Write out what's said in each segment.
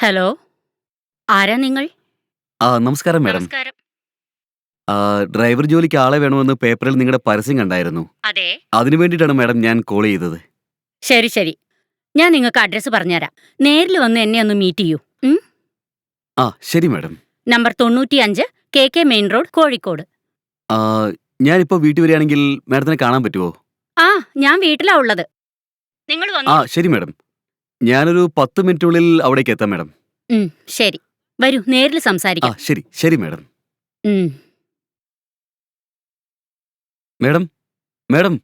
Hello? ആരാ നിങ്ങൾ? ആ നമസ്കാരം മാഡം. നമസ്കാരം. ആ, ഡ്രൈവർ ജോലിക്ക് ആളെ വേണമെന്ന് പേപ്പറിൽ നിങ്ങളുടെ പരസ്യം കണ്ടായിരുന്നു. അതെ. അതിനു വേണ്ടിയിട്ടാണ് മാഡം ഞാൻ കോൾ ചെയ്തത്. ശരി ശരി. ഞാൻ നിങ്ങൾക്ക് അഡ്രസ്സ് പറഞ്ഞുതരാം. നേരിൽ വന്ന് എന്നെ ഒന്ന് മീറ്റ് ചെയ്യൂ. ഉം? ആ ശരി മാഡം. നമ്പർ തൊണ്ണൂറ്റിയഞ്ച് K K main road Kozhikode. ആ, ഞാനിപ്പോൾ വീട്ടിൽ വരികയാണെങ്കിൽ മാഡത്തിനെ കാണാൻ പറ്റുമോ ആ ഞാൻ വീട്ടിലാ ഉള്ളത്. നിങ്ങൾ ആ വന്നു ശരി മാഡം. ഞാനൊരു പത്ത് മിനിറ്റിനുള്ളിൽ അവിടേക്ക് എത്താം മാഡം. ഉം, ശരി. വരൂ നേരിൽ ആ സംസാരിക്കാം ശരി ശരി മാഡം. ഉം. Madam madam.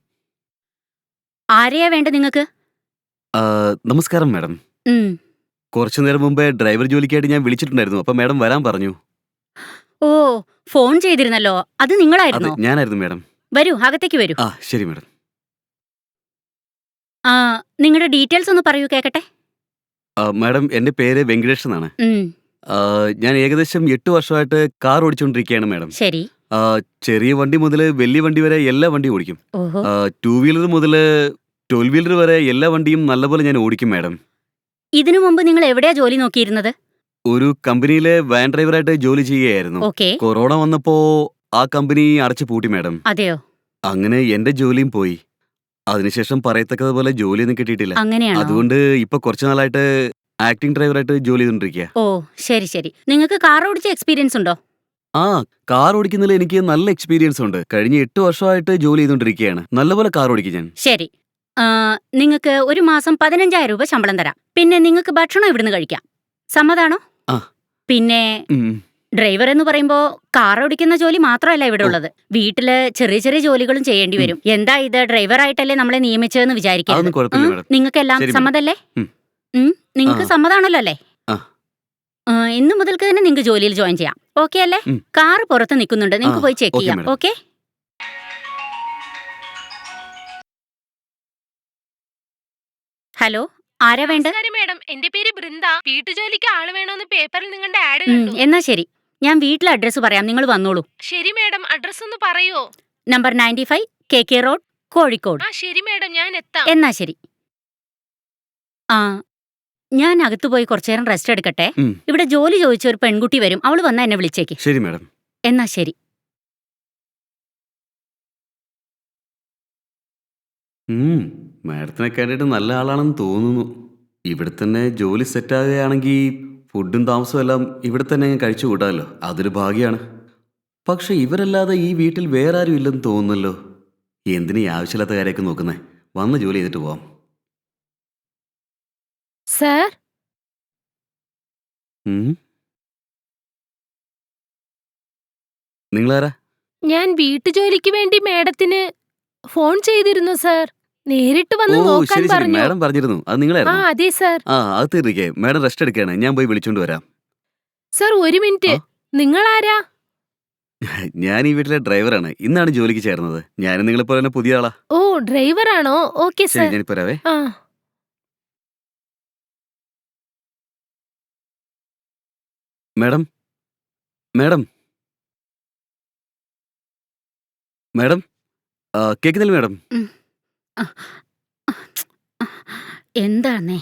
ആരെയാ വേണ്ട നിങ്ങൾക്ക്? ആ, നമസ്കാരം മാഡം. ഉം. കുറച്ചു നേരം മുമ്പേ ഡ്രൈവർ ജോലിക്കായിട്ട് ഞാൻ വിളിച്ചിട്ടുണ്ടായിരുന്നു അപ്പൊ മാഡം വരാൻ പറഞ്ഞു. ഓ ഫോൺ ചെയ്തിരുന്നല്ലോ. അത് നിങ്ങളായിരുന്നു? നിങ്ങളായിരുന്നോ ഞാനായിരുന്നു മാഡം. വരൂ അകത്തേക്ക് വരൂ. ആ ശരി മാഡം. ആ നിങ്ങളുടെ ഡീറ്റെയിൽസ് ഒന്ന് പറയൂ കേക്കട്ടെ? മാഡം എന്റെ പേര് വെങ്കടേഷ് എന്നാണ്. ഉം, ആ, ഞാൻ ഏകദേശം എട്ട് വർഷമായിട്ട് കാർ ഓടിച്ചുകൊണ്ടിരിക്കുകയാണ് മാഡം. ശരി. ആ, ചെറിയ വണ്ടി മുതൽ വലിയ വണ്ടി വരെ എല്ലാ വണ്ടിയും ഓടിക്കും. ഓഹോ. ടൂ വീലർ മുതൽ ട്വൽവ് വീലർ വരെ എല്ലാ വണ്ടിയും നല്ലപോലെ ഞാൻ ഓടിക്കും മാഡം. ഇതിനു മുമ്പ് നിങ്ങൾ എവിടെയാ ജോലി നോക്കിയിരുന്നത്? ഒരു കമ്പനിയിലെ വാൻ ഡ്രൈവറായിട്ട് ജോലി ചെയ്യുകയായിരുന്നു. ഓക്കെ. കൊറോണ വന്നപ്പോ ആ കമ്പനി അടച്ചു പൂട്ടി മാഡം. അതെയോ? അങ്ങനെ എന്റെ ജോലിയും പോയി. അതിനുശേഷം പറയത്തക്കതുപോലെ ജോലിയൊന്നും കിട്ടിയിട്ടില്ല. അങ്ങനെയാണ്? അതുകൊണ്ട് ഇപ്പൊ കുറച്ചു നാളായിട്ട് ആക്ടിംഗ് ഡ്രൈവറായിട്ട് ജോലി ചെയ്തോണ്ടിരിക്കുക ഓ ശരി ശരി. നിങ്ങൾക്ക് കാർ ഓടിച്ച എക്സ്പീരിയൻസ് ഉണ്ടോ? ആ കാർ ഓടിക്കുന്നതിൽ എനിക്ക് നല്ല എക്സ്പീരിയൻസ് ഉണ്ട്. കഴിഞ്ഞ എട്ട് വർഷമായിട്ട് ജോലി ചെയ്തോണ്ടിരിക്കുകയാണ്. നല്ലപോലെ കാർ ഓടിക്കും ഞാൻ. ശരി. ആ, നിങ്ങൾക്ക് ഒരു മാസം പതിനഞ്ചായിരം രൂപ ശമ്പളം തരാം. പിന്നെ നിങ്ങൾക്ക് ഭക്ഷണം ഇവിടുന്ന് കഴിക്കാം. സമ്മതാണോ? ആ. പിന്നെ ഉം. ഡ്രൈവർ എന്ന് പറയുമ്പോ കാർ ഓടിക്കുന്ന ജോലി മാത്രമല്ല ഇവിടെ. ഉള്ളത്. വീട്ടിൽ ചെറിയ ചെറിയ ജോലികളും ചെയ്യേണ്ടി വരും. എന്താ ഇത് ഡ്രൈവർ ആയിട്ടല്ലേ നമ്മളെ നിയമിച്ചതെന്ന് വിചാരിക്കാം നിങ്ങൾക്ക് എല്ലാം മാഡം. നിങ്ങൾക്കെല്ലാം ശരി, madam. സമ്മതല്ലേ? ഉം. നിങ്ങൾക്ക്. സമ്മതാണല്ലോ അല്ലേ? ആ. ആ, ഇന്ന് മുതൽക്ക് തന്നെ നിങ്ങൾക്ക് ജോലിയിൽ ജോയിൻ ചെയ്യാം. ഓക്കെ അല്ലേ? ഉം. കാർ പുറത്ത് നിൽക്കുന്നുണ്ട്. നിങ്ങൾക്ക് ആ, പോയി ചെക്ക് okay, ചെയ്യാം. madam. ഓക്കെ? ഹലോ ആരാ വേണ്ടത്? നമസ്കാരം മേഡം. എന്റെ പേര് ബൃന്ദ. വീട്ടുജോലിക്ക് ആൾ വേണമെന്ന് പേപ്പറിൽ നിങ്ങളുടെ ആഡ് ഉം, കണ്ടു. എന്നാ ശരി. ഞാൻ വീട്ടിലെ അഡ്രസ്സ് പറയാം. നിങ്ങൾ വന്നോളൂ. ശരി മേഡം അഡ്രസ് ഒന്ന് പറയോ? Number ninety five K K road Kozhikode. ആ ശരി മേഡം ഞാൻ എത്താം. എന്നാ ശരി. ആ ഞാൻ അകത്തു പോയി കുറച്ചേരം റെസ്റ്റ് എടുക്കട്ടെ? ഉം. ഇവിടെ ജോലി ചോദിച്ച ഒരു പെൺകുട്ടി വരും. അവൾ വന്നാ എന്നെ വിളിച്ചേക്ക്. ശരി മാഡം. എന്നാ ശരി. ഉം, മാഡത്തിനെ കേട്ടിട്ട് നല്ല ആളാണെന്ന് തോന്നുന്നു. ഇവിടെ തന്നെ ജോലി സെറ്റ് സെറ്റാകുകയാണെങ്കിൽ ഫുഡും താമസവും എല്ലാം ഇവിടെ തന്നെ ഞാൻ കഴിച്ചു കൂട്ടാമല്ലോ അതൊരു ഭാഗ്യമാണ് പക്ഷെ ഇവരല്ലാതെ ഈ വീട്ടിൽ വേറെ ആരും ഇല്ലെന്ന് തോന്നുന്നല്ലോ. എന്തിനീ ആവശ്യമില്ലാത്ത കാര്യമൊക്കെ നോക്കുന്നേ? വന്ന് ജോലി ചെയ്തിട്ട് പോവാം. സർ. നിങ്ങളാരാ? ഞാൻ വീട്ടുജോലിക്ക് വേണ്ടി മേഡത്തിന് ഫോൺ ചെയ്തിരുന്നു സർ. നേരിട്ട് വന്ന് ഓ നോക്കാൻ ശരി ശരി പറഞ്ഞു. മാഡം പറഞ്ഞിരുന്നു. അത് ആ നിങ്ങളായിരുന്നു അതെ സർ. ആ അത് തീർന്നിക്കേ മാഡം റെസ്റ്റ് എടുക്കുകയാണ്. ഞാൻ പോയി വിളിച്ചോണ്ട് വരാം. സർ ഒരു മിനിറ്റ്. നിങ്ങൾ ആരാ ഞാൻ ഈ വീട്ടിലെ ഡ്രൈവറാണ്. ഇന്നാണ് ജോലിക്ക് ചേർന്നത്. ഞാനും നിങ്ങളെപ്പോലെ തന്നെ പുതിയ ആളാ. ഓ ഡ്രൈവറാണോ? ഓക്കെ ശരി സർ. ഞാനിപ്പോ വരാവേ. ആ. മാഡം. മാഡം. മാഡം. ആ, കേൾക്കുന്നില്ല മാഡം. എന്താന്നേ?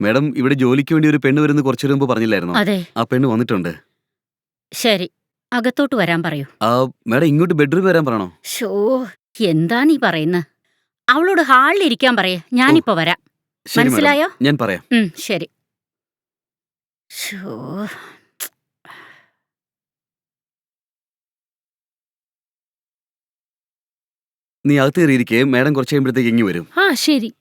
മാഡം ഇവിടെ ജോലിക്ക് വേണ്ടി ഒരു പെണ്ണ് വരുന്ന കുറച്ചു മുമ്പ് പറഞ്ഞില്ലായിരുന്നോ? അതെ. ആ പെണ്ണ് വന്നിട്ടുണ്ട്. ശരി അകത്തോട്ട് വരാൻ പറയൂ. ആ മാഡം ഇങ്ങോട്ട് ബെഡ്റൂം വരാൻ പറയണോ? ഷോ എന്താ നീ പറയുന്നത് അവളോട് ഹാളിൽ ഇരിക്കാൻ പറയേ ഞാനിപ്പോ വരാം. ശരി മാഡം. മനസ്സിലായോ? ഞാൻ പറയാം. ഉം, ശരി. ഷോ നീ അത് കയറിയിരിക്കേ മാഡം കുറച്ച് കഴിയുമ്പോഴത്തേക്ക് ഇങ്ങി വരും. ആ ശരി.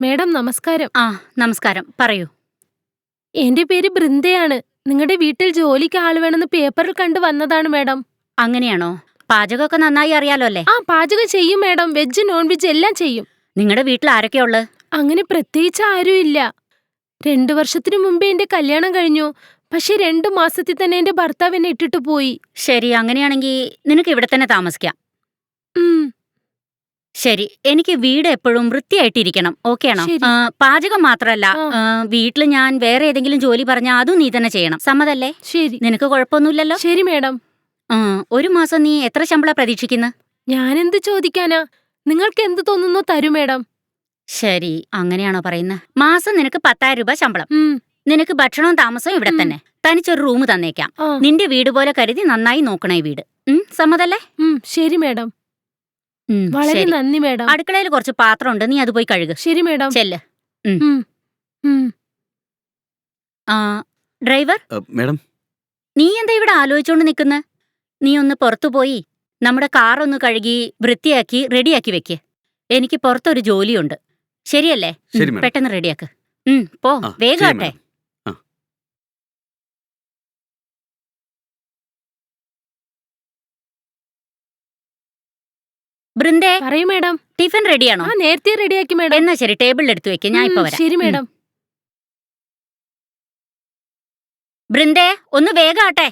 മേഡം നമസ്കാരം. ആ നമസ്കാരം. പറയൂ. എന്റെ പേര് ബൃന്ദയാണ്. നിങ്ങളുടെ വീട്ടിൽ ജോലിക്ക് ആൾ വേണമെന്ന് പേപ്പറിൽ കണ്ടു വന്നതാണ് മേഡം. അങ്ങനെയാണോ? പാചകമൊക്കെ നന്നായി അറിയാലോ അല്ലേ? ആ പാചകം ചെയ്യും മേഡം. വെജ് നോൺ വെജ് എല്ലാം ചെയ്യും. നിങ്ങളുടെ വീട്ടിൽ ആരൊക്കെയാ ഉള്ളത് അങ്ങനെ പ്രത്യേകിച്ച് ആരും ഇല്ല. രണ്ടു വർഷത്തിനു മുമ്പേ എന്റെ കല്യാണം കഴിഞ്ഞു. പക്ഷെ രണ്ടു മാസത്തിൽ തന്നെ എന്റെ ഭർത്താവ് എന്നെ ഇട്ടിട്ട് പോയി. ശരി അങ്ങനെയാണെങ്കിൽ നിനക്ക് ഇവിടെ തന്നെ താമസിക്കാം. ഉം, ശരി. എനിക്ക് വീട് എപ്പോഴും വൃത്തിയായിട്ടിരിക്കണം. ഓക്കെ ആണോ? ശരി. ആ, പാചകം മാത്രല്ല. ആ. വീട്ടിൽ ഞാൻ വേറെ ഏതെങ്കിലും ജോലി പറഞ്ഞാൽ അതും നീ തന്നെ ചെയ്യണം. സമ്മതല്ലേ? ശരി. നിനക്ക് കുഴപ്പമൊന്നുമില്ലല്ലോ? ശരി മേഡം. ആ, ഒരു മാസം നീ എത്ര ശമ്പള പ്രതീക്ഷിക്കുന്നു? ഞാനെന്ത് ചോദിക്കാനാ? നിങ്ങൾക്ക് എന്ത് തോന്നുന്നു തരൂ മേഡം. ശരി. അങ്ങനെയാണോ പറയുന്നത് മാസം നിനക്ക് പത്തായിരം രൂപ ശമ്പളം. ഉം, നിനക്ക് ഭക്ഷണവും താമസവും ഇവിടെ ഉം. തന്നെ. തനിച്ചൊരു റൂം തന്നേക്കാം. ആ, നിന്റെ വീട് പോലെ കരുതി നന്നായി നോക്കണേ വീട്. ഉം, സമ്മതല്ലേ? ഉം, ശരി മേഡം. വളരെ ശരി. നന്ദി മേഡം. അടുക്കളയിൽ കുറച്ച് പാത്രമുണ്ട്. നീ അത് പോയി കഴുക. ശരി മേഡം. ചെല്ല. ഉം, ഉം. ആ ഡ്രൈവർ? മേഡം. നീ എന്താ ഇവിടെ ആലോചിച്ചോണ്ട് നിൽക്കുന്നെ നീ ഒന്ന് പുറത്തു പോയി നമ്മുടെ കാർ ഒന്ന് കഴുകി വൃത്തിയാക്കി റെഡിയാക്കി വെക്ക്. എനിക്ക് പുറത്തൊരു ജോലിയുണ്ട്. ശരിയല്ലേ? ഉം, ശരി. പെട്ടെന്ന് റെഡിയാക്ക്. ഉം, പോ. ആ, ശരി, വേഗാട്ടെ. ബൃന്ദേ പറയൂ മേഡം. ടിഫിൻ റെഡിയാണോ? ആ നേരത്തെ റെഡിയാക്കി മേഡം. എന്നാ ശരി ടേബിളിൽ എടുത്തു വെക്കാം ഞാൻ ഇപ്പൊ വരാം. ശരി. മേഡം. ബൃന്ദേ ഒന്ന് വേഗാട്ടെ. ആട്ടെ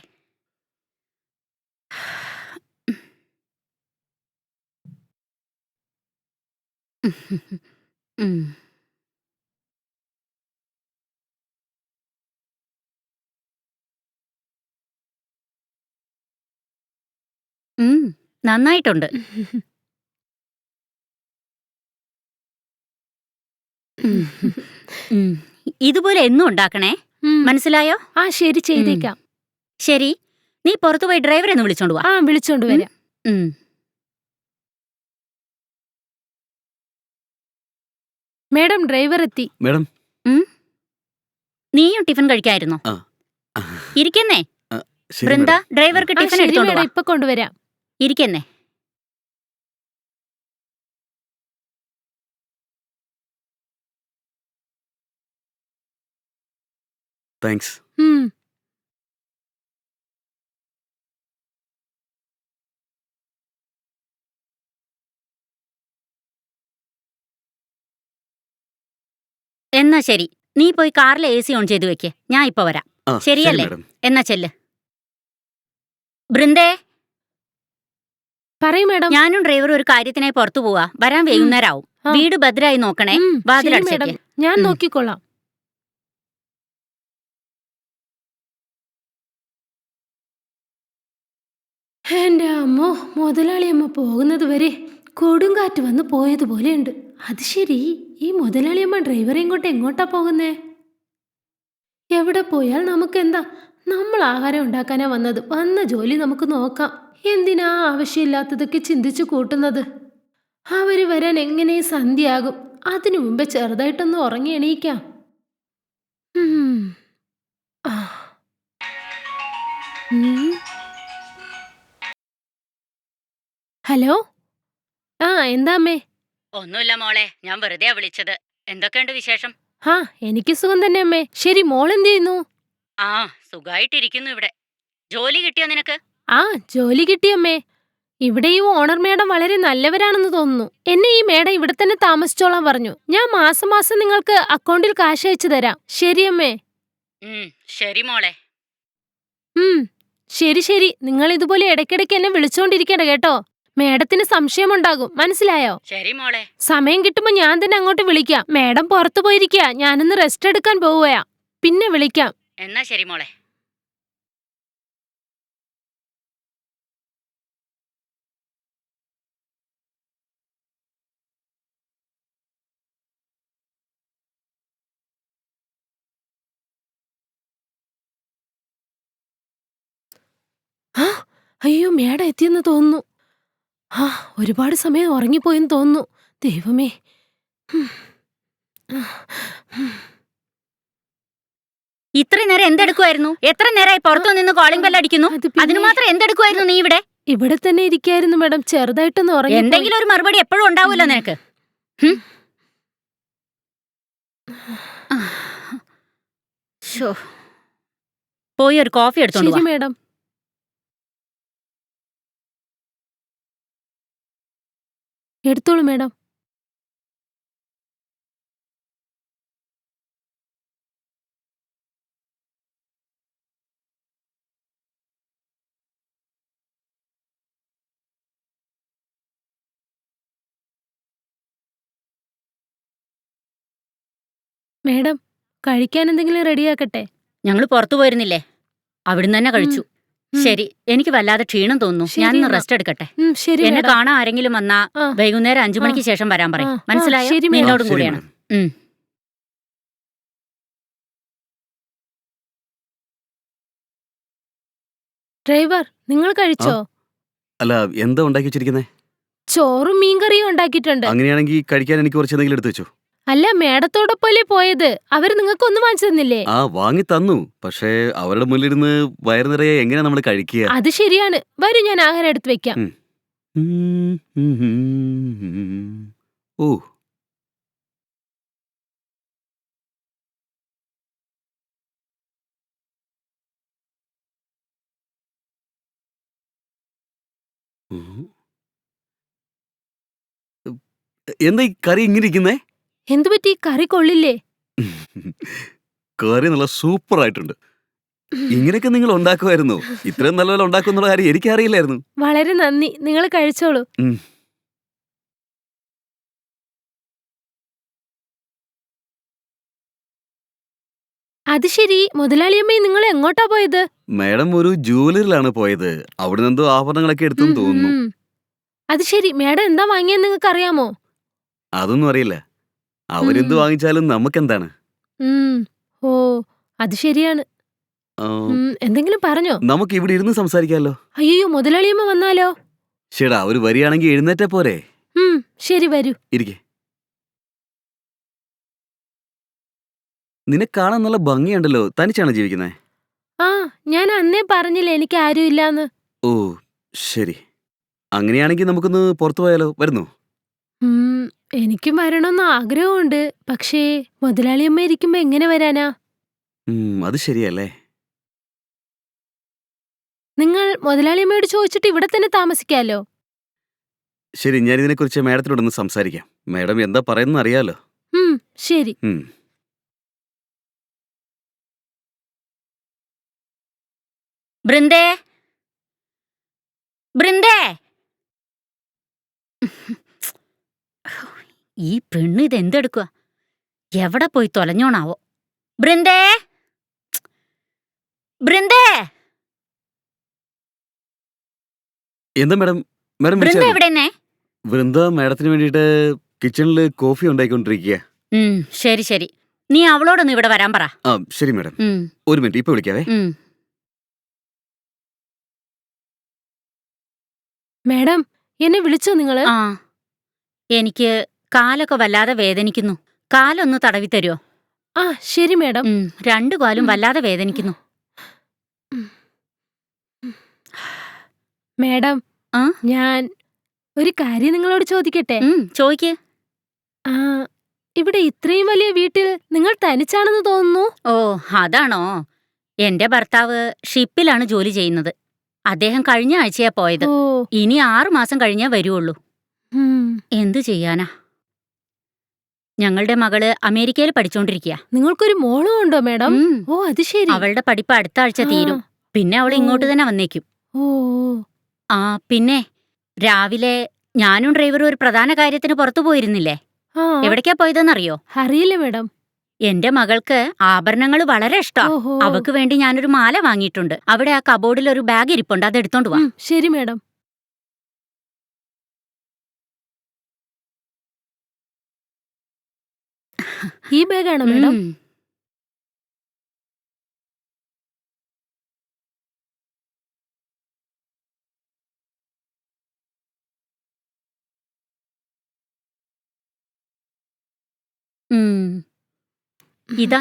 ഉം, നന്നായിട്ടുണ്ട്. ഇതുപോലെ എന്നും ഉണ്ടാക്കണേ? മനസ്സിലായോ? ആ ശരി ചെയ്തേക്കാം. ശരി. നീ പുറത്തു പോയി ഡ്രൈവറെ ഒന്ന് വിളിച്ചോണ്ട് ആ വിളിച്ചോണ്ട് വരാം. മേഡം ഡ്രൈവർ എത്തി. മേഡം. നീയും ടിഫിൻ കഴിക്കായിരുന്നോ? ആ. ഇരിക്കുന്നേ? ശരി വൃന്ദ ഡ്രൈവർക്ക് ടിഫിൻ എടുത്തോണ്ട് ഇപ്പൊ കൊണ്ടുവരാം. ഇരിക്കുന്നേ? Thanks Hmm. എന്നാ ശരി. നീ പോയി കാറിൽ എ സി ഓൺ ചെയ്തു വെക്ക്. ഞാൻ ഇപ്പൊ വരാം. ആ ശരിയല്ലേ? ശരി, എന്നാ ചെല്ല്. ബൃന്ദേ? പറയൂ മേഡം. ഞാനും ഡ്രൈവറും ഒരു കാര്യത്തിനായി പുറത്തു പോവാ. വരാൻ വൈകുന്നേരാവും. ആ. വീട് ഭദ്രായി നോക്കണേ. ഉം, ശരി. മേഡം. ഞാൻ ഉം. നോക്കിക്കൊള്ളാം. എന്റെ അമ്മോ മുതലാളിയമ്മ പോകുന്നത് വരെ കൊടുങ്കാറ്റ് വന്ന് പോയതുപോലെയുണ്ട്. അത് ശരി. ഈ മുതലാളിയമ്മ ഡ്രൈവറെ ഇങ്ങോട്ട് എങ്ങോട്ടാ പോകുന്നേ? എവിടെ പോയാൽ നമുക്കെന്താ? നമ്മൾ ആഹാരം ഉണ്ടാക്കാനാ വന്നത്. വന്ന ജോലി നമുക്ക് നോക്കാം. എന്തിനാ ആവശ്യമില്ലാത്തതൊക്കെ ചിന്തിച്ചു കൂട്ടുന്നത്? അവർ വരാൻ എങ്ങനെ സന്ധ്യയാകും? അതിനു മുമ്പേ ചെറുതായിട്ടൊന്ന് ഉറങ്ങി എണീക്കാം. ആ. ഹലോ? ആ എന്താ അമ്മേ? ഒന്നുമില്ല മോളെ ഞാൻ വെറുതെ വിളിച്ചത്. എന്തൊക്കെയുണ്ട് വിശേഷം? ആ എനിക്ക് സുഖം തന്നെ അമ്മേ. ശരി മോൾ എന്ത് ചെയ്യുന്നു? ആ സുഖായിട്ടിരിക്കുന്നു ഇവിടെ. ജോലി കിട്ടിയോ നിനക്ക്? ആ ജോലി കിട്ടി അമ്മേ. ഇവിടെ ഈ ഓണർ മേഡം വളരെ നല്ലവരാണെന്ന് തോന്നുന്നു. എന്നെ ഈ മേഡം ഇവിടെ തന്നെ താമസിച്ചോളാൻ പറഞ്ഞു. ഞാൻ മാസം മാസം നിങ്ങൾക്ക് അക്കൗണ്ടിൽ കാശ് അയച്ചു തരാം. ശരി അമ്മേ. ശരി മോളെ. ഉം ശരി ശരി. നിങ്ങൾ ഇതുപോലെ ഇടയ്ക്കിടയ്ക്ക് എന്നെ വിളിച്ചോണ്ടിരിക്കണ്ട കേട്ടോ. മേഡത്തിന് സംശയമുണ്ടാകും. മനസ്സിലായോ? ശരി മോളെ. സമയം കിട്ടുമ്പോ ഞാൻ തന്നെ അങ്ങോട്ട് വിളിക്കാം. മേഡം പുറത്തു പോയിരിക്കുക ഞാനൊന്ന് റെസ്റ്റ് എടുക്കാൻ പോവുകയാ. പിന്നെ വിളിക്കാം. എന്നാ ശരി മോളെ. അയ്യോ മേഡം എത്തിയെന്ന് തോന്നുന്നു. ആ ഒരുപാട് സമയം ഉറങ്ങിപ്പോയെന്ന് തോന്നുന്നു. ദൈവമേ. ഇത്ര നേരം എന്തെടുക്കുമായിരുന്നു എത്ര നേരമായി പുറത്തു നിന്ന് കോളിംഗ് ബെൽ അടിക്കുന്നു? അത് അതിന് മാത്രം എന്തെടുക്കുമായിരുന്നു നീ ഇവിടെ? ഇവിടെ തന്നെ ഇരിക്കായിരുന്നു മേഡം. ചെറുതായിട്ടൊന്ന് ഉറങ്ങി എന്തെങ്കിലും ഒരു മറുപടി എപ്പോഴും ഉണ്ടാവൂല്ലോ നിനക്ക്? പോയി ഒരു കോഫി എടുത്തോളൂ മേഡം. എടുത്തോളൂ മേഡം. മേഡം കഴിക്കാൻ എന്തെങ്കിലും റെഡിയാക്കട്ടെ? ഞങ്ങൾ പുറത്തു പോയിരുന്നില്ലേ? അവിടുന്ന് തന്നെ കഴിച്ചു. ശരി എനിക്ക് വല്ലാതെ ക്ഷീണം തോന്നുന്നു. ഞാൻ. റെസ്റ്റ് എടുക്കട്ടെ. ശരി എന്നെ മേഡം. കാണാൻ ആരെങ്കിലും വന്നാ ആ. വൈകുന്നേരം അഞ്ചു മണിക്ക് ശേഷം വരാൻ പറയും. ആ, ആ, മനസ്സിലായോ? ശരി മേഡം. നിന്നോടും ശരി കൂടിയാണ്. ഉം. ഡ്രൈവർ നിങ്ങൾ കഴിച്ചോ? അല്ല എന്താ ഉണ്ടാക്കി വെച്ചിരിക്കുന്നേ? ചോറും മീൻകറിയും ഉണ്ടാക്കിയിട്ടുണ്ട്. അങ്ങനെയാണെങ്കിൽ കഴിക്കാൻ എനിക്ക് കുറച്ച് എന്തെങ്കിലും എടുത്തു വെച്ചു. അല്ല മേഡത്തോടൊപ്പല്ലേ പോയത്? അവർ നിങ്ങൾക്ക് ഒന്നും വാങ്ങിച്ചു തന്നില്ലേ? ആ വാങ്ങി തന്നു. പക്ഷേ അവരുടെ മുന്നിലിരുന്ന് വയറു നിറയെ എങ്ങനെയാ നമ്മൾ കഴിക്കുക? അത് ശരിയാണ്. വരൂ ഞാൻ ആഹാരം എടുത്തു വെക്കാം. ഓ. എന്താ ഈ കറി ഇങ്ങനെ ഇരിക്കുന്നേ? എന്തു പറ്റി കറി കൊള്ളില്ലേ? കറി നല്ല സൂപ്പർ ആയിട്ടുണ്ട് ഇങ്ങനെയൊക്കെ നിങ്ങൾ ഉണ്ടാക്കുമായിരുന്നു. ഇത്രയും നല്ലപോലെ ഉണ്ടാക്കുന്നുള്ള കാര്യം എനിക്കറിയില്ലായിരുന്നു. വളരെ നന്ദി. നിങ്ങൾ കഴിച്ചോളൂ. അത് ശരി. മുതലാളിയമ്മേ നിങ്ങൾ എങ്ങോട്ടാ പോയത്? മേഡം ഒരു ജൂവലറിലാണ് പോയത്. അവിടെ എന്തോ ആഭരണങ്ങളൊക്കെ എടുത്തു തോന്നുന്നു. അത് ശരി. മേഡം എന്താ വാങ്ങിയെന്ന് നിങ്ങൾക്ക് അറിയാമോ അതൊന്നും അറിയില്ല. അവരെന്ത് ഉം. വാങ്ങിച്ചാലും നമുക്കെന്താണ്? ഉം. ഓ അത് ശരിയാണ്. ഉം, എന്തെങ്കിലും പറഞ്ഞോ? നമുക്ക് ഇവിടെ ഇരുന്ന് സംസാരിക്കാമല്ലോ അയ്യോ മുതലാളിയമ്മ വന്നാലോ? ശരി അവർ വരികയാണെങ്കിൽ എഴുന്നേറ്റ പോരെ? ഉം ശരി വരൂ. ഇരിക്കെ. നിന്നെ കാണാൻ നല്ല ഭംഗിയുണ്ടല്ലോ. തനിച്ചാണ് ജീവിക്കുന്നത് ആ ഞാൻ അന്നേ പറഞ്ഞില്ലേ എനിക്ക് ആരും ഇല്ലാന്ന്. ഓ ശരി. അങ്ങനെയാണെങ്കിൽ നമുക്കൊന്ന് പുറത്തു പോയാലോ? വരുന്നു? ഉം, എനിക്കും വരണമെന്ന് ആഗ്രഹമുണ്ട്. പക്ഷേ മുതലാളിയമ്മ ഇരിക്കുമ്പോ എങ്ങനെ വരാനാ? ഉം, അത് ശരിയല്ലേ? നിങ്ങൾ മുതലാളിയമ്മയോട് ചോദിച്ചിട്ട് ഇവിടെ തന്നെ താമസിക്കാലോ? ശരി ഞാൻ ഇതിനെക്കുറിച്ച് മാഡത്തിനോടൊന്ന് സംസാരിക്കാം. മാഡം എന്താ പറയുന്നത് അറിയാലോ? ഉം ശരി. ഉം. ബൃന്ദേ? ബൃന്ദേ? ഈ പെണ്ണ് ഇത് എന്തെടുക്കുക എവിടെ പോയി തൊലഞ്ഞോണാവോ? ബൃന്ദേ ബൃന്ദേ എന്താ മാഡം? മാഡം വൃന്ദ വിളിച്ചായിരുന്നോ? എവിടെന്നെ വൃന്ദ മാഡത്തിന് വേണ്ടിയിട്ട് കിച്ചണിൽ കോഫി ഉണ്ടായിക്കൊണ്ടിരിക്കുക ഉം ശരി ശരി. നീ അവളോടൊന്ന് ഇവിടെ വരാൻ പറ. ആ ശരി മാഡം. ഉം. ഒരു മിനിറ്റ് ഇപ്പൊ വിളിക്കാവേ. ഉം. മേഡം എന്നെ വിളിച്ചോ നിങ്ങൾ? ആ എനിക്ക് കാലൊക്കെ വല്ലാതെ വേദനിക്കുന്നു. കാലൊന്ന് തടവി തരുമോ ആ ശരി മേഡം. ഉം രണ്ടു കാലും വല്ലാതെ വേദനിക്കുന്നു. മേഡം ആ? ഞാൻ ഒരു കാര്യം നിങ്ങളോട് ചോദിക്കട്ടെ? ചോദിക്ക. ആ ഇവിടെ ഇത്രയും വലിയ വീട്ടിൽ നിങ്ങൾ തനിച്ചാണെന്ന് തോന്നുന്നു? ഓ അതാണോ? എന്റെ ഭർത്താവ് ഷിപ്പിലാണ് ജോലി ചെയ്യുന്നത്. അദ്ദേഹം കഴിഞ്ഞ ആഴ്ചയാ പോയത്. ഓ. ഇനി ആറു മാസം കഴിഞ്ഞേ വരുവുള്ളൂ. ഉം. എന്തു ചെയ്യാനാ? ഞങ്ങളുടെ മകൾ അമേരിക്കയിൽ പഠിച്ചോണ്ടിരിക്കുക നിങ്ങൾക്കൊരു മോളും ഉണ്ടോ മേഡം? ഓ അത് ശരി. അവളുടെ പഠിപ്പ് അടുത്ത ആഴ്ച തീരും. പിന്നെ അവൾ ഇങ്ങോട്ട് തന്നെ വന്നേക്കും. ഓ. ആ പിന്നെ രാവിലെ ഞാനും ഡ്രൈവറും ഒരു പ്രധാന കാര്യത്തിന് പുറത്തു പോയിരുന്നില്ലേ? എവിടേക്കാ പോയതെന്നറിയോ? അറിയില്ല മേഡം. എന്റെ മകൾക്ക് ആഭരണങ്ങൾ വളരെ ഇഷ്ടാ അവക്ക് വേണ്ടി ഞാനൊരു മാല വാങ്ങിയിട്ടുണ്ട്. അവിടെ ആ കബോർഡിൽ ഒരു ബാഗ് ഇരിപ്പുണ്ട്. അത് എടുത്തോണ്ട് വാ ശരി മേഡം. ഈ ബാഗാണോ മേഡം? ഉം. ഉം. ഇതാ.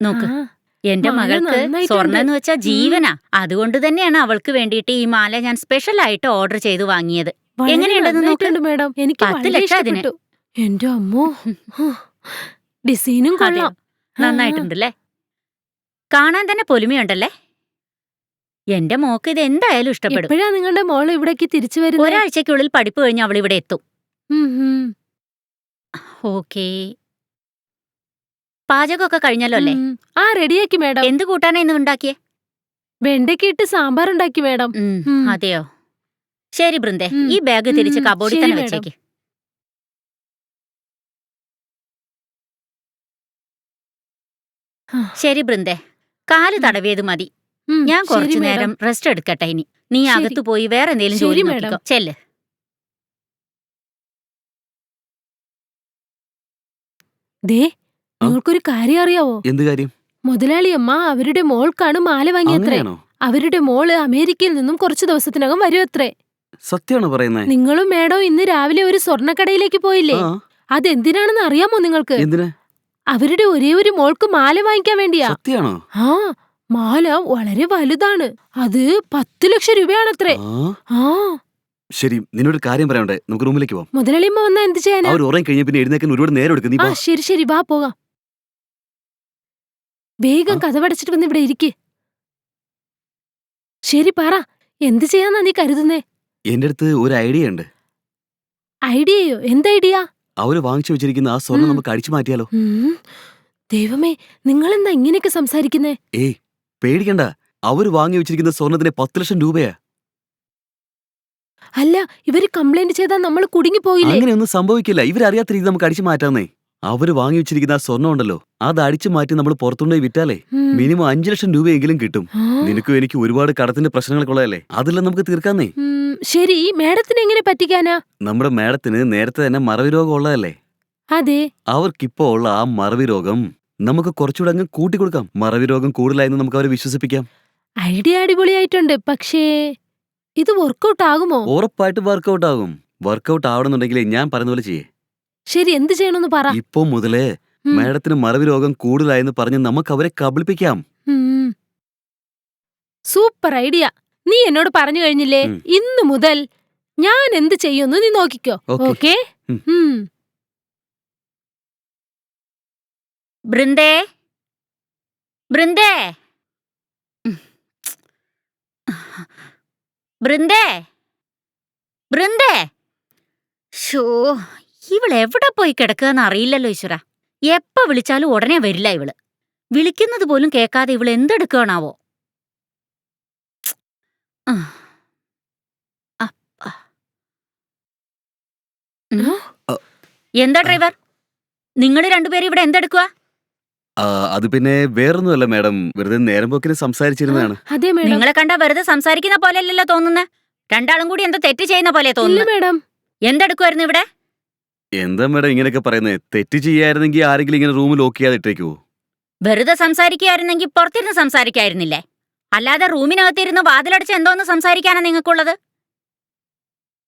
നോക്ക്. ആ, എന്റെ മാല മകൾക്ക് നന്നായിട്ടുണ്ട്. സ്വർണം എന്ന് വെച്ചാ ജീവനാ. അതുകൊണ്ട് തന്നെയാണ് അവൾക്ക് വേണ്ടിയിട്ട് ഈ മാല ഞാൻ സ്പെഷ്യൽ ആയിട്ട് ഓർഡർ ചെയ്ത് വാങ്ങിയത്. വളരെ എങ്ങനെയുണ്ടെന്ന് നോക്ക്. നന്നായിട്ടുണ്ട് മേഡം. എനിക്ക് പത്ത് വളരെ ലക്ഷം അതിന്. ഇഷ്ടപ്പെട്ടു. എന്റെ അമ്മോ. ഡിസൈനും? കൊള്ളാം. നന്നായിട്ടുണ്ടല്ലേ? കാണാൻ തന്നെ പൊലിമയുണ്ടല്ലേ? എന്റെ മോക്ക് ഇത് എന്തായാലും ഇഷ്ടപ്പെടും. എപ്പോഴാ നിങ്ങളുടെ മോൾ ഇവിടേക്ക് തിരിച്ചു വരുന്നത് ഒരാഴ്ചക്കുള്ളിൽ പഠിപ്പ് കഴിഞ്ഞ് അവൾ ഇവിടെ എത്തും. ഓക്കേ. പാചകമൊക്കെ കഴിഞ്ഞല്ലോ അല്ലേ? ആ റെഡിയാക്കി മേഡം. എന്ത് കൂട്ടാനാ ഇന്ന് ഉണ്ടാക്കിയേ? വെണ്ടയ്ക്ക് ഇട്ട് സാമ്പാർ ഉണ്ടാക്കി മേഡം. അതെയോ? ശരി ബൃന്ദേ. ഈ ബാഗ് തിരിച്ച് കബോർഡിൽ തന്നെ വെച്ചേക്ക്. ശരി ബൃന്ദേ കാൽ തടവിയത് മതി. ഞാൻ കുറച്ചു നേരം റെസ്റ്റ് എടുക്കട്ടെ ഇനി. നീ അകത്തു പോയി വേറെ എന്തെങ്കിലും ജോലി മേഡം. നോക്കിക്കോ. ചെല്ല്. ദേ മോൾക്കൊരു കാര്യം അറിയാവോ? എന്ത് കാര്യം? മുതലാളിയമ്മ അവരുടെ മോൾക്കാണ് മാല വാങ്ങിയത്രേ. അവരുടെ മോൾ അമേരിക്കയിൽ നിന്നും കുറച്ചു ദിവസത്തിനകം വരുമത്രേ സത്യമാണ് പറയുന്നത് നിങ്ങളും മേഡവും ഇന്ന് രാവിലെ ഒരു സ്വർണക്കടയിലേക്ക് പോയില്ലേ? അതെന്തിനാണെന്ന് അറിയാമോ നിങ്ങൾക്ക്? എന്തിനാ? അവരുടെ ഒരേ ഒരു മോൾക്ക് മാല വാങ്ങിക്കാൻ വേണ്ടിയാ. സത്യാണോ? ആ മാല വളരെ വലുതാണ്. അത് പത്ത് ലക്ഷം രൂപയാണത്രേ. ആ? ശരി നിന്നോട് കാര്യം പറയണ്ടേ? നമുക്ക് റൂമിലേക്ക് പോവാം. മുതലാളിയമ്മ വന്നാ എന്ത് ചെയ്യാനാ? അവർ ഉറങ്ങി കഴിഞ്ഞ പിന്നെ എഴുന്നേക്കാൻ ഒരുപാട് നേരം എടുക്കും. നീ ആ പോ. ശരി ശരി വാ പോകാം. വേഗം കഥപടച്ചിട്ട് കഥവടച്ചിട്ട് വന്ന് ഇവിടെ ഇരിക്കേ. ശരി പറ. എന്ത് ചെയ്യാന്നാ നീ കരുതുന്നേ? എന്റെ അടുത്ത് ഒരു ഐഡിയ ഉണ്ട്. ഐഡിയയോ? എന്ത് ഐഡിയ? അവർ വാങ്ങിച്ചു വെച്ചിരിക്കുന്ന ആ സ്വർണം നമുക്ക് അടിച്ചു മാറ്റിയാലോ? ദൈവമേ നിങ്ങൾ എന്താ ഇങ്ങനെയൊക്കെ സംസാരിക്കുന്നേ? ഏ പേടിക്കണ്ട. അവർ വാങ്ങി വെച്ചിരിക്കുന്ന സ്വർണത്തിന് പത്ത് ലക്ഷം രൂപയാ. അല്ല ഇവർ കംപ്ലൈന്റ് ചെയ്താൽ നമ്മൾ കുടുങ്ങി പോയില്ലേ അങ്ങനെയൊന്നും സംഭവിക്കില്ല. ഇവരറിയാത്ത രീതി നമുക്ക് അടിച്ചു മാറ്റാന്നേ. അവർ വാങ്ങി വെച്ചിരിക്കുന്ന ആ സ്വർണം ഉണ്ടല്ലോ അത് അടിച്ചു മാറ്റി നമ്മൾ പുറത്തുകൊണ്ടുപോയി വിറ്റാലേ. മിനിമം അഞ്ചു ലക്ഷം രൂപയെങ്കിലും കിട്ടും. നിനക്കും എനിക്ക് ഒരുപാട് കടത്തിന്റെ പ്രശ്നങ്ങളൊക്കെ ഉള്ളതല്ലേ അതെല്ലാം നമുക്ക് തീർക്കാന്നേ. ശരി മേഡത്തിന് എങ്ങനെ പറ്റിക്കാനാ? നമ്മുടെ മാഡത്തിന് നേരത്തെ തന്നെ മറവി രോഗം ഉള്ളതല്ലേ? അതെ. അവർക്കിപ്പോ ഉള്ള ആ മറവി രോഗം നമുക്ക് കുറച്ചുകൂടെ അങ്ങ് കൂട്ടി കൊടുക്കാം മറവി രോഗം കൂടുതലായെന്ന് നമുക്ക് അവരെ വിശ്വസിപ്പിക്കാം. ഐഡിയ അടിപൊളിയായിട്ടുണ്ട് പക്ഷേ ഇത് വർക്കൗട്ട് ആകുമോ? ഉറപ്പായിട്ട് വർക്കൗട്ട് ആകും. വർക്കൗട്ട് ആവണമെന്നുണ്ടെങ്കിൽ ഞാൻ പറയുന്ന പോലെ ചെയ്യേ. ശരി എന്ത് ചെയ്യണമെന്ന് പറ ഇപ്പൊ മുതലേ ഉം. മാഡത്തിന് മറവി രോഗം കൂടുതലായെന്ന് പറഞ്ഞ് നമുക്ക് അവരെ കബളിപ്പിക്കാം ഉം. സൂപ്പർ ഐഡിയ നീ എന്നോട് പറഞ്ഞു കഴിഞ്ഞില്ലേ ഉം. ഇന്ന് മുതൽ ഞാൻ എന്ത് ചെയ്യുന്നു നീ നോക്കിക്കോ ഓക്കേ. ഓക്കേ ഉം. ഉം. ബൃന്ദേ ബൃന്ദേ ഉം. ബൃന്ദേ ബൃന്ദേ ഷോ ഇവൾ എവിടെ പോയി കിടക്കുകയെന്ന് അറിയില്ലല്ലോ ഈശ്വര. എപ്പ വിളിച്ചാലും ഉടനെ വരില്ല ഇവൾ. വിളിക്കുന്നത് പോലും കേൾക്കാതെ ഇവൾ എന്തെടുക്കുകയാണാവോ. അ. എന്താ ഡ്രൈവർ? നിങ്ങൾ രണ്ടുപേരും ഇവിടെ എന്തെടുക്കുക അത് പിന്നെ വേറൊന്നുമല്ല മാഡം. വെറുതെ നേരം പോക്കിന് സംസാരിച്ചിരുന്നതാണ്. അതെ മേഡം. നിങ്ങളെ കണ്ട വെറുതെ സംസാരിക്കുന്ന പോലെയല്ലല്ലോ തോന്നുന്നേ. രണ്ടാളും കൂടി എന്താ തെറ്റ് ചെയ്യുന്ന പോലെ തോന്നുന്നു. മേഡം. എന്തെടുക്കുമായിരുന്നു ഇവിടെ? എന്താ മേഡം ഇങ്ങനെയൊക്കെ പറയുന്നത് തെറ്റ് ചെയ്യായിരുന്നെങ്കിൽ ആരെങ്കിലും ഇങ്ങനെ റൂം ലോക്ക് ചെയ്യാതെ ഇട്ടേക്കുവോ? വെറുതെ സംസാരിക്കുകയായിരുന്നെങ്കിൽ പുറത്തിരുന്ന് സംസാരിക്കായിരുന്നില്ലേ? അല്ലാതെ റൂമിനകത്തിരുന്ന് വാതിലടച്ച് എന്തോന്ന് സംസാരിക്കാനാ നിങ്ങൾക്കുള്ളത്?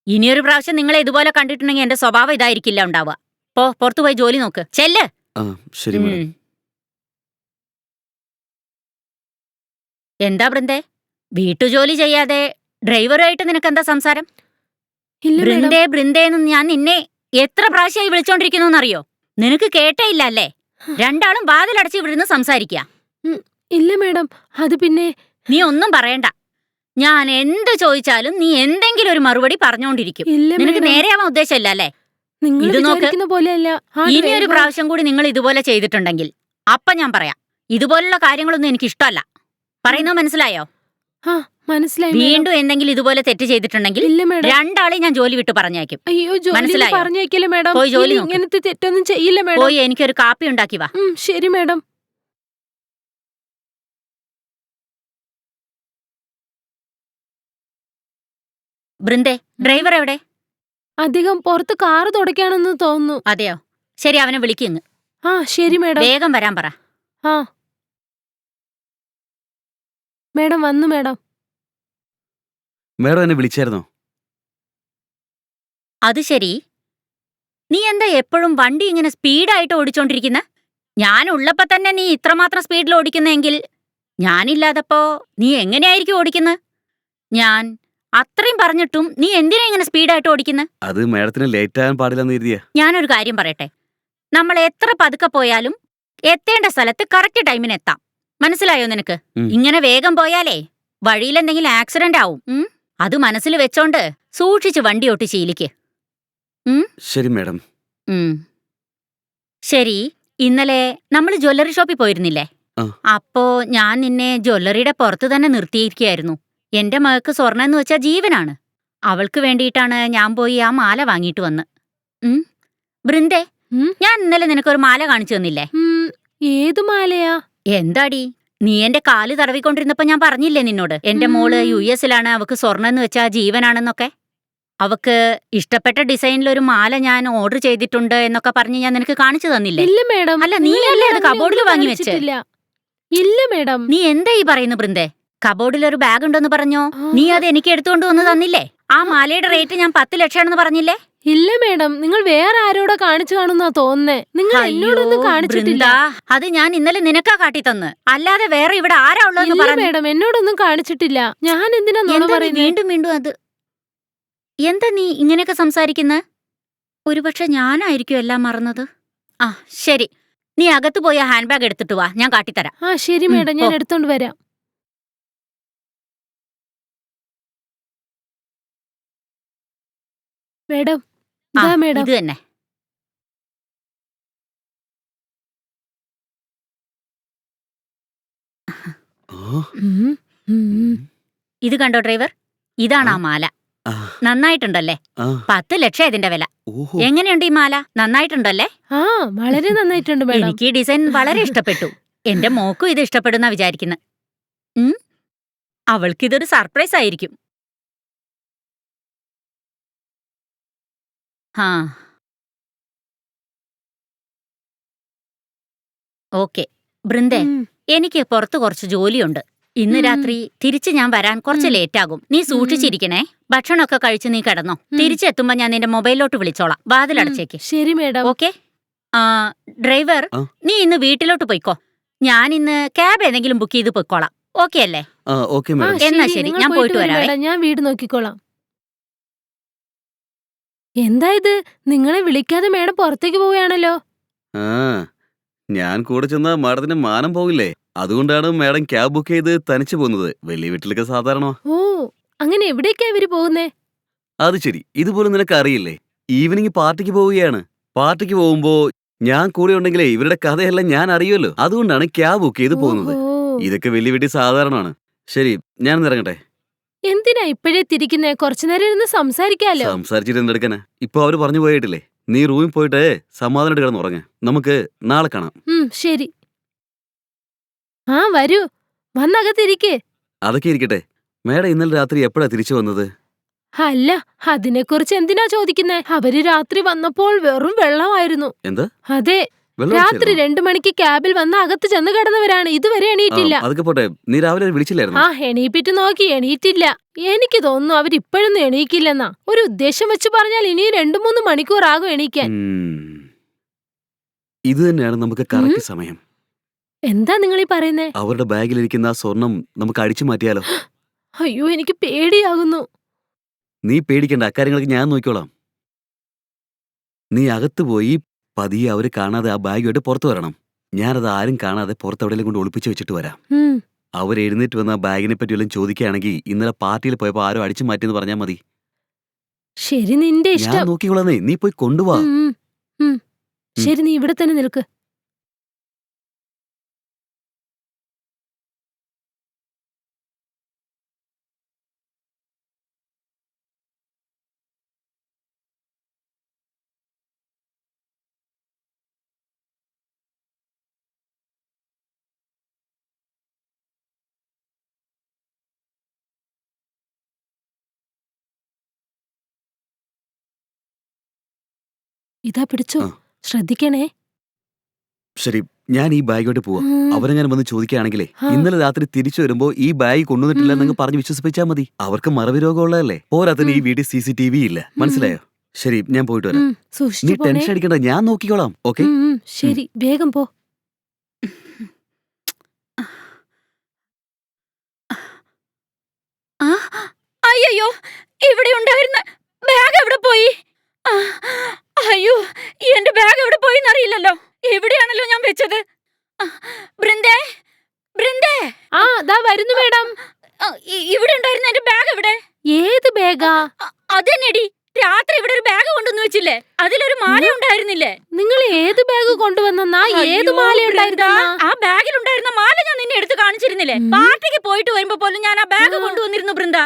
ഇനിയൊരു പ്രാവശ്യം നിങ്ങളെ ഇതുപോലെ കണ്ടിട്ടുണ്ടെങ്കിൽ എന്റെ സ്വഭാവം ഇതായിരിക്കില്ല ഉണ്ടാവുക. പോ പുറത്തു പോയി ജോലി നോക്ക്. ചെല്ല്. ആ ശരി ഉം. എന്താ ബൃന്ദേ വീട്ടുജോലി ചെയ്യാതെ ഡ്രൈവറുമായിട്ട് നിനക്ക് എന്താ സംസാരം? ഇല്ല മേഡം. ബൃന്ദേ ബൃന്ദേന്ന് ഞാൻ നിന്നെ എത്ര പ്രാവശ്യമായി വിളിച്ചോണ്ടിരിക്കുന്നു എന്നറിയോ നിനക്ക് കേട്ടേയില്ല അല്ലേ രണ്ടാളും വാതിലടച്ച് ഇവിടുന്ന് സംസാരിക്കുക ഇല്ല മേഡം. അത് പിന്നെ നീ ഒന്നും പറയണ്ട. ഞാൻ എന്ത് ചോദിച്ചാലും നീ എന്തെങ്കിലും ഒരു മറുപടി പറഞ്ഞോണ്ടിരിക്കും. നിനക്ക് നേരെയാവാൻ ഉദ്ദേശമില്ല അല്ലേ ഇത് നോക്കുന്ന പോലെയല്ല. ഇനി ഒരു പ്രാവശ്യം കൂടി നിങ്ങൾ ഇതുപോലെ ചെയ്തിട്ടുണ്ടെങ്കിൽ അപ്പൊ ഞാൻ പറയാം. ഇതുപോലുള്ള കാര്യങ്ങളൊന്നും എനിക്ക് ഇഷ്ടമല്ല പറയുന്നത് മനസ്സിലായോ? ആ മനസ്സിലായി വീണ്ടും എന്തെങ്കിലും ഇതുപോലെ തെറ്റ് ചെയ്തിട്ടുണ്ടെങ്കിൽ ഇല്ല മേഡം. രണ്ടാളെ ഞാൻ ജോലി വിട്ട് പറഞ്ഞേക്കും അയ്യോ ജോലി മനസ്സിലായോ? പറഞ്ഞേക്കില്ല മേഡം. പോയി ജോലി ഇനി നോക്ക്. ഇങ്ങനത്തെ തെറ്റൊന്നും ചെയ്യില്ല മേഡം. പോയി എനിക്കൊരു കാപ്പി ഉണ്ടാക്കി വാ. ഉം, ശരി മേഡം. ബൃന്ദേ ഡ്രൈവർ എവിടെ? അധികം പുറത്ത് കാറ് തുടയ്ക്കാണെന്ന് തോന്നുന്നു. അതെയോ? ശരി അവനെ വിളിക്കുന്നു ആ ശരി മേഡം. വേഗം വരാൻ പറ. ആ. മേഡം വന്നു മേഡം. മാഡം എന്നെ വിളിച്ചായിരുന്നോ? അത് ശരി. നീ എന്താ എപ്പോഴും വണ്ടി ഇങ്ങനെ സ്പീഡായിട്ട് ഓടിച്ചോണ്ടിരിക്കുന്ന? ഞാൻ ഉള്ളപ്പോ തന്നെ നീ ഇത്രമാത്രം സ്പീഡിൽ ഓടിക്കുന്നെങ്കിൽ ഞാനില്ലാതപ്പോ നീ എങ്ങനെയായിരിക്കും ഓടിക്കുന്നത് ഞാൻ അത്രയും പറഞ്ഞിട്ടും നീ എന്തിനാ ഇങ്ങനെ സ്പീഡായിട്ട് ഓടിക്കുന്നത് അത് മാഡത്തിന് ലേറ്റ് ആകാൻ പാടില്ലെന്ന് കരുതിയാ. ഞാനൊരു കാര്യം പറയട്ടെ. നമ്മൾ എത്ര പതുക്കെ പോയാലും എത്തേണ്ട സ്ഥലത്ത് കറക്റ്റ് ടൈമിന് എത്താം. മനസ്സിലായോ നിനക്ക്? ഉം. ഇങ്ങനെ വേഗം പോയാലേ വഴിയിൽ എന്തെങ്കിലും ആക്സിഡന്റ് ആവും. ഉം? അത് മനസ്സിൽ വെച്ചോണ്ട് സൂക്ഷിച്ച് വണ്ടി ഓട്ടി ശീലിക്ക്. ശരി മാഡം. ഉം. ശരി ഇന്നലെ നമ്മൾ ജ്വല്ലറി ഷോപ്പിൽ പോയിരുന്നില്ലേ? അപ്പോ ഞാൻ നിന്നെ ജ്വല്ലറിയുടെ പുറത്ത് തന്നെ നിർത്തിയിരിക്കുകയായിരുന്നു. എന്റെ മകൾക്ക് സ്വർണം എന്ന് വെച്ചാൽ ജീവനാണ്. അവൾക്ക് വേണ്ടിയിട്ടാണ് ഞാൻ പോയി ആ മാല വാങ്ങിയിട്ട് വന്ന്. ഉം. ബൃന്ദേ ഞാൻ ഇന്നലെ നിനക്കൊരു മാല കാണിച്ചു തന്നില്ലേ? ഏത് മാലയാ? എന്താടി നീ എന്റെ കാൽ തടവിക്കൊണ്ടിരുന്നപ്പോ ഞാൻ പറഞ്ഞില്ലേ നിന്നോട്? എന്റെ മോൾ യു എസിലാണ് അവക്ക് സ്വർണം എന്ന് വെച്ചാ ജീവനാണെന്നൊക്കെ. അവക്ക് ഇഷ്ടപ്പെട്ട ഡിസൈനിൽ ഒരു മാല ഞാൻ ഓർഡർ ചെയ്തിട്ടുണ്ട് എന്നൊക്കെ പറഞ്ഞ് ഞാൻ നിനക്ക് കാണിച്ചു തന്നില്ലേ? ഇല്ല മേഡം. അല്ല, നീ അല്ലേ അത് കബോർഡിൽ വാങ്ങി വെച്ചില്ല ഇല്ല മേഡം. നീ എന്താ ഈ പറയുന്നു ബൃന്ദേ? കബോർഡിൽ ഒരു ബാഗ് ഉണ്ടെന്ന് പറഞ്ഞോ? നീ അത് എനിക്ക് എടുത്തുകൊണ്ട് വന്ന് തന്നില്ലേ? ആ മാലയുടെ റേറ്റ് ഞാൻ പത്ത് ലക്ഷമാണെന്ന് പറഞ്ഞില്ലേ? ഇല്ല മേഡം. നിങ്ങൾ വേറെ ആരോടെ കാണിച്ചു കാണുന്നാ തോന്നുന്നേ. നിങ്ങൾ എന്നോടൊന്നും കാണിച്ചിട്ടില്ല. അത് ഞാൻ ഇന്നലെ നിനക്കാ കാട്ടി തന്ന്. അല്ലാതെ വേറെ ഇവിടെ ആരാ ഉള്ളതെന്ന് ഇല്ല പറഞ്ഞു മേഡം. എന്നോടൊന്നും കാണിച്ചിട്ടില്ല. ഞാൻ എന്തിനാ നുണ എന്താ നീ പറയുന്നത് വീണ്ടും വീണ്ടും അത്? എന്താ നീ ഇങ്ങനെയൊക്കെ സംസാരിക്കുന്നത് ഒരുപക്ഷെ ഞാനായിരിക്കും എല്ലാം മറന്നത്. ആ ശരി. നീ അകത്ത് പോയി ആ ഹാൻഡ് ബാഗ് എടുത്തിട്ട് വാ. ഞാൻ കാട്ടിത്തരാം. ആ ശരി ഉം, മേഡം ഞാൻ പോ. എടുത്തോണ്ട് വരാം. മേഡം ആ, ഇതാ മേഡം. ഇത് തന്നെ. ആ, ഉം, ഉം. ഇത് കണ്ടോ ഡ്രൈവർ? ഇതാണ് ആ മാല. ആ, നന്നായിട്ടുണ്ടല്ലേ? ആ, പത്ത് ലക്ഷം ഇതിന്റെ വില. ഓഹോ. എങ്ങനെയുണ്ട് ഈ മാല? നന്നായിട്ടുണ്ടല്ലേ? ആ വളരെ നന്നായിട്ടുണ്ട് മേഡം. എനിക്ക് ഈ ഡിസൈൻ വളരെ ഇഷ്ടപ്പെട്ടു. എന്റെ മോക്കും ഇത് ഇഷ്ടപ്പെടുന്ന വിചാരിക്കുന്നു. അവൾക്ക് അവൾക്കിതൊരു സർപ്രൈസ് ആയിരിക്കും. ആ ഓക്കെ. ബൃന്ദേ ഉം. എനിക്ക് പുറത്ത് കുറച്ച് ജോലിയുണ്ട്. ഇന്ന് ഉം. രാത്രി തിരിച്ച് ഞാൻ വരാൻ കുറച്ച് ഉം. ലേറ്റ് ആകും നീ സൂക്ഷിച്ചിരിക്കണേ. ഭക്ഷണമൊക്കെ കഴിച്ച് നീ കിടന്നോ. ഉം. തിരിച്ചെത്തുമ്പോ ഞാൻ നിന്റെ മൊബൈലിലോട്ട് വിളിച്ചോളാം. വാതിലടച്ചേക്ക് ശരി മേഡം. ഓക്കെ. ആ ഡ്രൈവർ ആ. നീ ഇന്ന് വീട്ടിലോട്ട് പോയിക്കോ. ഞാൻ ഇന്ന് ക്യാബ് ഏതെങ്കിലും ബുക്ക് ചെയ്ത് പോയിക്കോളാം. ഓക്കെ അല്ലേ? ആ ഓക്കെ ആ, മാഡം എന്നാ ശരി, നിങ്ങൾ ഞാൻ പോയിട്ട് വരാം വരാവേ. ഞാൻ വീട് നോക്കിക്കോളാം. എന്താ ഇത്? നിങ്ങളെ വിളിക്കാതെ മേഡം പുറത്തേക്ക് പോവുകയാണല്ലോ. ആ ഞാൻ കൂടെ ചെന്ന മാഡത്തിന് മാനം പോകില്ലേ? അതുകൊണ്ടാണ് മാഡം ക്യാബ് ബുക്ക് ചെയ്ത് തനിച്ചു പോകുന്നത്. വലിയ വീട്ടിലൊക്കെ സാധാരണ ഓ അങ്ങനെ എവിടേക്കാ ഇവർ പോകുന്നേ? അത് ശരി. ഇതുപോലെ നിനക്ക് അറിയില്ലേ ഈവനിങ് പാർട്ടിക്ക് പോവുകയാണ്. പാർട്ടിക്ക് പോകുമ്പോ ഞാൻ കൂടെ ഉണ്ടെങ്കിലേ ഇവരുടെ കഥയെല്ലാം ഞാൻ അറിയുമല്ലോ. അതുകൊണ്ടാണ് ക്യാബ് ബുക്ക് ചെയ്ത് പോകുന്നത്. ഇതൊക്കെ വലിയ വീട്ടിൽ സാധാരണമാണ്. ശരി ഞാൻ ഇറങ്ങട്ടെ എന്തിനാ ഇപ്പോഴേ തിരിക്കുന്നേ? കുറച്ചു നേരം ഇരുന്ന് സംസാരിക്കാലോ. സംസാരിച്ചിട്ട് എന്തെടുക്കാനാ? ഇപ്പൊ അവർ പറഞ്ഞു പോയിട്ടില്ലേ? നീ റൂമിൽ പോയിട്ട് സമാധാനമായിട്ട് കിടന്ന് ഉറങ്ങ. നമുക്ക് നാളെ കാണാം. ഉം ശരി. ആ വരൂ. വന്നകത്തിരിക്ക് അതൊക്കെ ഇരിക്കട്ടെ. മേഡം ഇന്നലെ രാത്രി എപ്പോഴാ തിരിച്ചു വന്നത്? അല്ല അതിനെക്കുറിച്ച് എന്തിനാ ചോദിക്കുന്നേ? അവർ രാത്രി വന്നപ്പോൾ വെറും വെള്ളമായിരുന്നു. എന്ത്? അതെ രാത്രി? രണ്ടു മണിക്ക് ക്യാബിൽ വന്ന് അകത്ത് ചെന്ന് കിടന്നവരാണ്. ഇതുവരെ എണീറ്റില്ല. അതൊക്കെ പോട്ടെ. നീ രാവിലെ വിളിച്ചില്ലായിരുന്നു? ആ എണീപ്പിട്ട് നോക്കി. എണീറ്റില്ല. എനിക്ക് തോന്നുന്നു അവരിപ്പോഴൊന്നും എണീക്കില്ലെന്നാ. ഒരു ഉദ്ദേശം വെച്ച് പറഞ്ഞാൽ ഇനി രണ്ടു മൂന്ന് മണിക്കൂർ ആകും എണീക്കാൻ ഇത് തന്നെയാണ് നമുക്ക് കറക്റ്റ് സമയം. എന്താ നിങ്ങൾ ഈ പറയുന്നേ? അവരുടെ ബാഗിലിരിക്കുന്ന ആ സ്വർണം നമുക്ക് അടിച്ചു മാറ്റിയാലോ? അയ്യോ എനിക്ക് പേടിയാകുന്നു. നീ പേടിക്കണ്ട. അക്കാര്യങ്ങളൊക്കെ ഞാൻ നോക്കിക്കോളാം. നീ അകത്ത് പോയി പതിയെ അവർ കാണാതെ ആ ബാഗുമായിട്ട് പുറത്തു വരണം. ഞാനത് ആരും കാണാതെ പുറത്തെവിടെയും കൊണ്ട് ഒളിപ്പിച്ച് വെച്ചിട്ട് വരാം. ഉം, അവർ എഴുന്നേറ്റ് വന്ന ആ ബാഗിനെ പറ്റി വല്ലതും ചോദിക്കുകയാണെങ്കിൽ ഇന്നലെ പാർട്ടിയിൽ പോയപ്പോ ആരും അടിച്ചു മാറ്റിയെന്ന് പറഞ്ഞാൽ മതി. ശരി നിന്റെ ഞാൻ ഇഷ്ടം. നോക്കിക്കോളാന്നേ നീ. പോയി കൊണ്ടുപോവാ ഉം, ഉം, ഉം. ശരി നീ ഇവിടെ തന്നെ നിൽക്ക്. ഇതാ പിടിച്ചോ. ശ്രദ്ധിക്കണേ. ശരി ഞാൻ ഈ ബാഗോട്ട് പോവാ. അവരെങ്ങനെ വന്ന് ചോദിക്കുകയാണെങ്കിലേ. ഇന്നലെ രാത്രി തിരിച്ചു വരുമ്പോ ഈ ബാഗ് കൊണ്ടുവന്നിട്ടില്ല എന്നങ്ങ് പറഞ്ഞ് വിശ്വസിപ്പിച്ചാൽ മതി. അവർക്ക് മറവി രോഗമുള്ളതല്ലേ. പോരാത്തിന് ഈ വീട്ടിൽ സി സി ടി വി ഇല്ല. മനസ്സിലായോ? ശരി ഞാൻ പോയിട്ട് വരാം. നീ ടെൻഷൻ അടിക്കണ്ട ഞാൻ നോക്കിക്കോളാം. ഓക്കെ? ശരി വേഗം പോ. അയ്യോ ഇവിടെ ഉണ്ടായിരുന്ന ബാഗ് എവിടെ പോയി? അയ്യോ എന്റെ ബാഗ് എവിടെ പോയി എന്നറിയില്ലല്ലോ എവിടെയാണല്ലോ ഞാൻ വെച്ചത്? ബൃന്ദേ ബൃന്ദേ. ആ ദാ വരുന്നു മേഡം. ഇവിടെ ഉണ്ടായിരുന്ന എന്റെ ബാഗ് എവിടെ? ഏത് ബാഗാ അതെന്നെടി. രാത്രി ഇവിടെ ഒരു ബാഗ് കൊണ്ടുവന്ന് വെച്ചില്ലേ? അതിലൊരു മാല ഉണ്ടായിരുന്നില്ലേ? നിങ്ങൾ ഏത് ബാഗ് കൊണ്ടുവന്നാ ഏത് മാല ആ ബാഗിൽ ഉണ്ടായിരുന്ന മാല ഞാൻ നിന്നെ എടുത്ത് കാണിച്ചിരുന്നില്ലേ? പാർട്ടിക്ക് പോയിട്ട് വരുമ്പോ പോലും ഞാൻ ആ ബാഗ് കൊണ്ടുവന്നിരുന്നു ബൃന്ദ.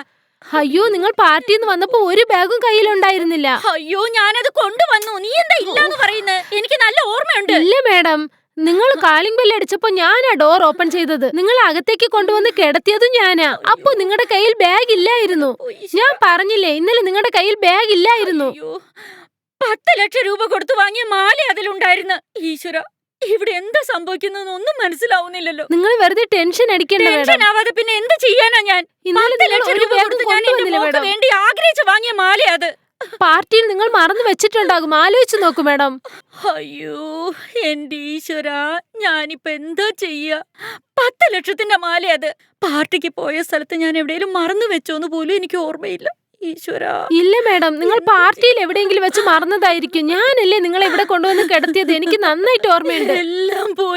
അയ്യോ നിങ്ങൾ പാർട്ടിന്ന് നിന്ന് വന്നപ്പോ ഒരു ബാഗും കയ്യിലുണ്ടായിരുന്നില്ല അയ്യോ ഞാനത് കൊണ്ടുവന്നു. നീ എന്താ ഇല്ലാന്ന് പറയുന്നത് എനിക്ക് നല്ല ഓർമ്മയുണ്ട്. ഇല്ല മാഡം. നിങ്ങൾ കാലിംഗ് ബെല്ല് അടിച്ചപ്പോ ഞാനാ ഡോർ ഓപ്പൺ ചെയ്തത്. നിങ്ങൾ അകത്തേക്ക് കൊണ്ടുവന്ന് കിടത്തിയതും ഞാനാ. അപ്പൊ നിങ്ങളുടെ കയ്യിൽ ബാഗ് ഇല്ലായിരുന്നു. ഞാൻ പറഞ്ഞില്ലേ ഇന്നലെ നിങ്ങളുടെ കയ്യിൽ ബാഗ് ഇല്ലായിരുന്നു. പത്ത് ലക്ഷം രൂപ കൊടുത്തു വാങ്ങിയ മാല അതിലുണ്ടായിരുന്നു. ഈശ്വര. ഇവിടെ എന്താ സംഭവിക്കുന്നതെന്ന് ഒന്നും മനസ്സിലാവുന്നില്ലല്ലോ. നിങ്ങൾ വെറുതെ ടെൻഷൻ ടെൻഷൻ ആവാതെ പിന്നെ എന്ത് ചെയ്യാനാ ഞാൻ? ഇന്നലെ പത്ത് നിങ്ങൾ ലക്ഷം ഒരു രൂപ ബാഗ് കൊടുത്ത് ഞാൻ എന്റെ കൊണ്ടുവന്നില്ല മോൾക്ക് മേഡം. വേണ്ടി ആഗ്രഹിച്ച് വാങ്ങിയ മാല അത്. പാർട്ടിയിൽ നിങ്ങൾ മറന്നു വെച്ചിട്ടുണ്ടാകും. ആലോചിച്ചു നോക്കൂ മേഡം. അയ്യോ എന്റെ ഈശ്വര ഞാനിപ്പോ എന്താ ചെയ്യ? പത്ത് ലക്ഷത്തിന്റെ മാല അത്. പാർട്ടിക്ക് പോയ സ്ഥലത്ത് ഞാൻ എവിടെയെങ്കിലും മറന്നു വെച്ചോന്ന് പോലും എനിക്ക് ഓർമ്മയില്ല. ഇല്ല മേഡം നിങ്ങൾ പാർട്ടിയിൽ എവിടെയെങ്കിലും വെച്ച് മറന്നതായിരിക്കും. ഞാനല്ലേ നിങ്ങളെ ഇവിടെ കൊണ്ടുവന്ന് കിടത്തിയത്? എനിക്ക് നന്നായിട്ട് ഓർമ്മയുണ്ട്. എല്ലാം പോയി.